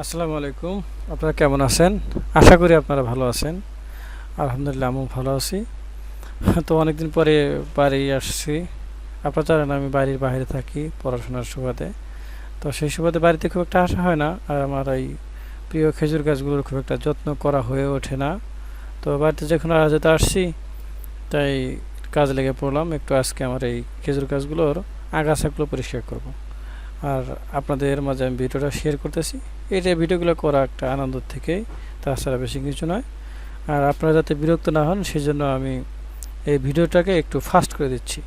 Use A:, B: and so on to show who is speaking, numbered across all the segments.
A: আসসালামু আলাইকুম। আপনারা কেমন আছেন? আশা করি আপনারা ভালো আছেন। আলহামদুলিল্লাহ, আমিও ভালো আছি। তো অনেকদিন পরে বাড়ি আসছি। আপনারা জানেন আমি বাড়ির বাইরে থাকি পড়াশোনার সুবাদে। তো সেই সুবাদে বাড়িতে খুব একটা আসা হয় না। আর আমার এই প্রিয় খেজুর গাছগুলোর খুব একটা যত্ন করা হয়ে ওঠে না। তো বাড়িতে যখন আজতে আসছি, তাই কাজ লেগে পড়লাম। একটু আজকে আমার এই খেজুর গাছগুলোর আগাছাগুলো পরিষ্কার করব। আর আপনাদের মাঝে আমি ভিডিওটা শেয়ার করতেছি। যে ভিডিওগুলো করা একটা আনন্দ থেকে তাছাড়া বেশি কিছু নয়। আর আপনারা যাতে বিরক্ত না হন, সেজন্য আমি এই ভিডিওটাকে একটু ফাস্ট করে দিচ্ছি।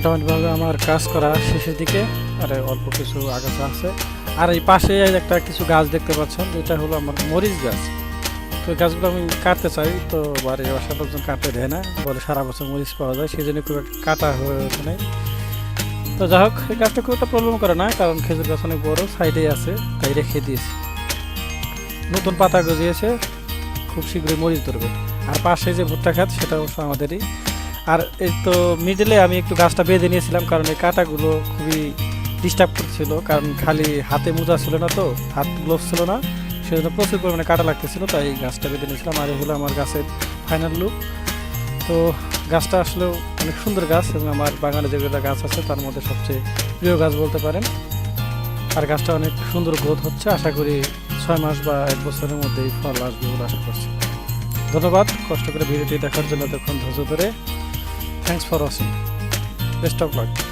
A: মোটামুটিভাবে আমার কাজ করা শেষের দিকে, আর অল্প কিছু আগাছা আছে। আর এই পাশে একটা কিছু গাছ দেখতে পাচ্ছেন এটা হলো আমার মরিচ গাছ। তো গাছগুলো আমি কাটতে চাই, তো বাড়ির বাসার লোকজন কাটতে দেয় না, বলে সারা বছর মরিচ পাওয়া যায়, সেই জন্য খুব একটা কাটা হয়ে ওঠে নাই। তো যাই হোক, এই গাছটা খুব একটা প্রবলেম করে না, কারণ খেজুর গাছ অনেক বড়, সাইডেই আছে, তাই রেখে দিয়েছি। নতুন পাতা গজিয়েছে, খুব শীঘ্রই মরিচ ধরবে। আর পাশে যে ভুট্টা খাত সেটা অবশ্য আমাদেরই। আর এই তো মিডলে আমি একটু গাছটা বেঁধে নিয়েছিলাম, কারণ এই কাঁটাগুলো খুবই ডিস্টার্ব করছিল, কারণ খালি হাতে মোজা ছিল না তো, হাত গ্লোভস ছিল না, সেজন্য প্রচুর পরিমাণে কাটা লাগতেছিল, তাই এই গাছটা বেঁধে নিয়েছিলাম, আর এই হলো আমার গাছের ফাইনাল লুক তো গাছটা আসলে অনেক সুন্দর গাছ, এবং আমার বাগানে যেগুলো গাছ আছে তার মধ্যে সবচেয়ে প্রিয় গাছ বলতে পারেন। আর গাছটা অনেক সুন্দর গ্রোথ হচ্ছে, আশা করি ছয় মাস বা এক বছরের মধ্যেই ফল আসবে বলে আশা করছি। ধন্যবাদ, কষ্ট করে ভিডিওটি দেখার জন্য তখন ধৈর্য ধরে। Thanks for watching. Best of luck.